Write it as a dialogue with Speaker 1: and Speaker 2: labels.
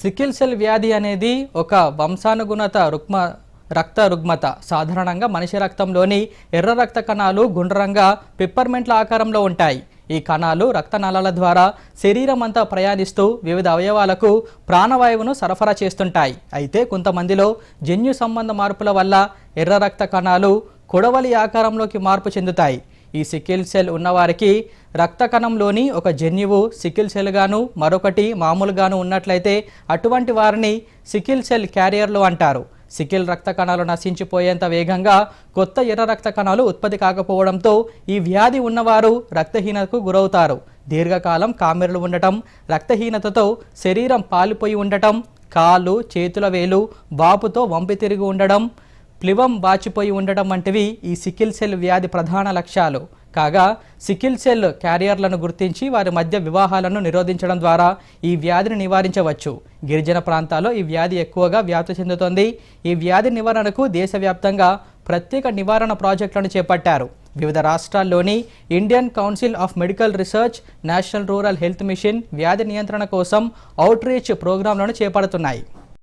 Speaker 1: Sickle cell వ్యాధి అనేది ఒక వంశానుగుణత రుగ్మ రక్త రుగ్మత. సాధారణంగా మనిషి రక్తంలోని ఎర్ర రక్త కణాలు గుండ్రంగా పిప్పర్మెంట్ల ఆకారంలో ఉంటాయి. ఈ కణాలు రక్తనాళాల ద్వారా శరీరం అంతా ప్రయాణిస్తూ వివిధ అవయవాలకు ప్రాణవాయువును సరఫరా చేస్తుంటాయి. అయితే కొంతమందిలో జన్యు సంబంధ మార్పుల వల్ల ఎర్ర రక్త కణాలు కొడవలి ఆకారంలోకి మార్పు చెందుతాయి. ఈ సికిల్ సెల్ ఉన్నవారికి రక్త కణంలోని ఒక జన్యువు సికిల్ సెల్గాను మరొకటి మామూలుగాను ఉన్నట్లయితే అటువంటి వారిని సికిల్ సెల్ క్యారియర్లు అంటారు. సికిల్ రక్త కణాలు నశించిపోయేంత వేగంగా కొత్త ఎర్ర రక్త కణాలు ఉత్పత్తి కాకపోవడంతో ఈ వ్యాధి ఉన్నవారు రక్తహీనతకు గురవుతారు. దీర్ఘకాలం కామెరలు ఉండటం రక్తహీనతతో శరీరం పాలిపోయి ఉండటం కాళ్ళు చేతుల వేలు వాపుతో వంపి తిరిగి ఉండడం ప్లివం బాచిపోయి ఉండటం వంటివి ఈ సికిల్ సెల్ వ్యాధి ప్రధాన లక్ష్యాలు. కాగా సికిల్ సెల్ క్యారియర్లను గుర్తించి వారి మధ్య వివాహాలను నిరోధించడం ద్వారా ఈ వ్యాధిని నివారించవచ్చు. గిరిజన ప్రాంతాల్లో ఈ వ్యాధి ఎక్కువగా వ్యాప్తి చెందుతోంది. ఈ వ్యాధి నివారణకు దేశవ్యాప్తంగా ప్రత్యేక నివారణ ప్రాజెక్టులను చేపట్టారు. వివిధ రాష్ట్రాల్లోని Indian Council of Medical Research National Rural Health Mission వ్యాధి నియంత్రణ కోసం అవుట్రీచ్ ప్రోగ్రాంలను చేపడుతున్నాయి.